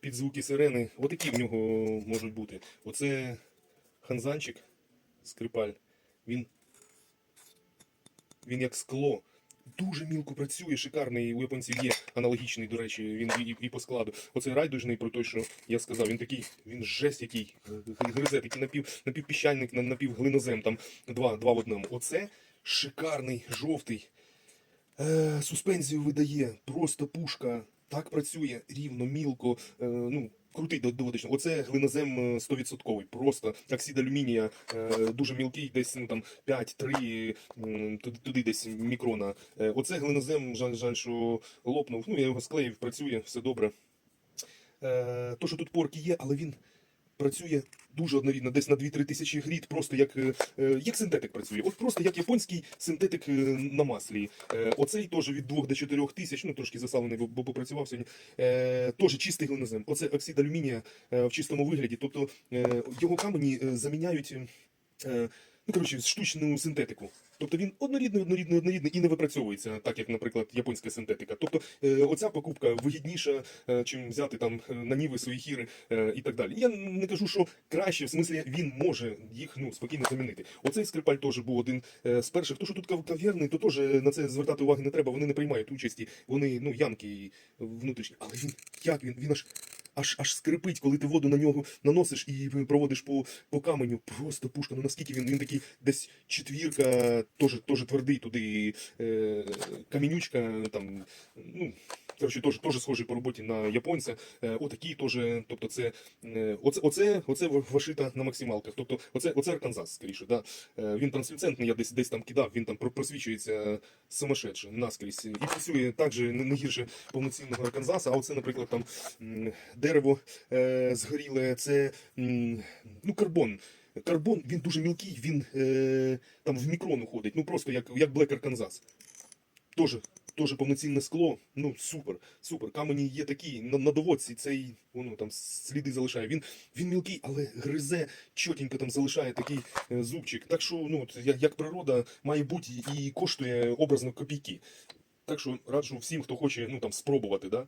під звуки сирени. Отакі в нього можуть бути. Оце ханзанчик, скрипаль. Він, він як скло. Дуже мілко працює, шикарний. У японців є аналогічний, до речі, він і, і, і по складу. Оцей райдужний про той, що я сказав, він такий, він жесть який, гризе, такий напів, напівпіщальник, напівглинозем, там два, два в одному. Оце шикарний, жовтий. Е, суспензію видає, просто пушка. Так працює рівно, мілко, е, ну, крутий доводично. Оце глинозем е, 100%, просто оксид алюмінія, е, дуже мілкий, десь ну, там 5-3, м, туди, туди десь мікрона. Е, оце глинозем, жаль, жаль, що лопнув. Ну, я його склеїв, працює, все добре. Е, то, що тут порки є, але він працює дуже однорідно, десь на 2-3 тисячі гріт, просто як, е, е, як синтетик працює. От просто як японський синтетик е, на маслі. Оцей теж від 2 до 4 тисяч, ну трошки засалений, бо- попрацював сьогодні. Теж чистий глинозем. Оце оксид алюмінія в чистому вигляді. Тобто його камені заміняють. Ну, коротше, штучну синтетику. Тобто він однорідний, однорідний, однорідний і не випрацьовується, так як, наприклад, японська синтетика. Тобто е, оця покупка вигідніша, е, чим взяти там е, на ніви свої хіри і так далі. Я не кажу, що краще, в смислі він може їх ну, спокійно замінити. Оцей скрипаль теж був один з перших. То, що тут кав- кав'ярний, то теж на це звертати уваги не треба. Вони не приймають участі, вони ну янки внутрішні. Але він як він? Він аж. Аж аж скрипить, коли ти воду на нього наносиш і проводиш по, по каменю. Просто пушка. Ну наскільки він, він такий десь четвірка, теж, твердий туди е, камінючка, там, ну, коротше, теж, теж схожий по роботі на японця. Е, отакий теж, тобто це, е, оце, оце, оце вашита на максималках. Тобто оце, оце Арканзас, скоріше. Да? Е, він транслюцентний, я десь, десь там кидав, він там просвічується сумасшедше, наскрізь. І працює так же не, гірше повноцінного Арканзаса, а оце, наприклад, там дерево згоріле, це ну, карбон. Карбон він дуже мілкий, він е, там в мікрон уходить, ну просто як, як Black Arkansas. Тоже, тоже повноцінне скло. Ну супер, супер. Камені є такі на, на доводці, цей воно там сліди залишає. Він, він мілкий, але гризе чотенько там залишає такий е, зубчик. Так що, ну, як, як природа має бути і коштує образно копійки. Так що раджу всім, хто хоче ну, там, спробувати. Да?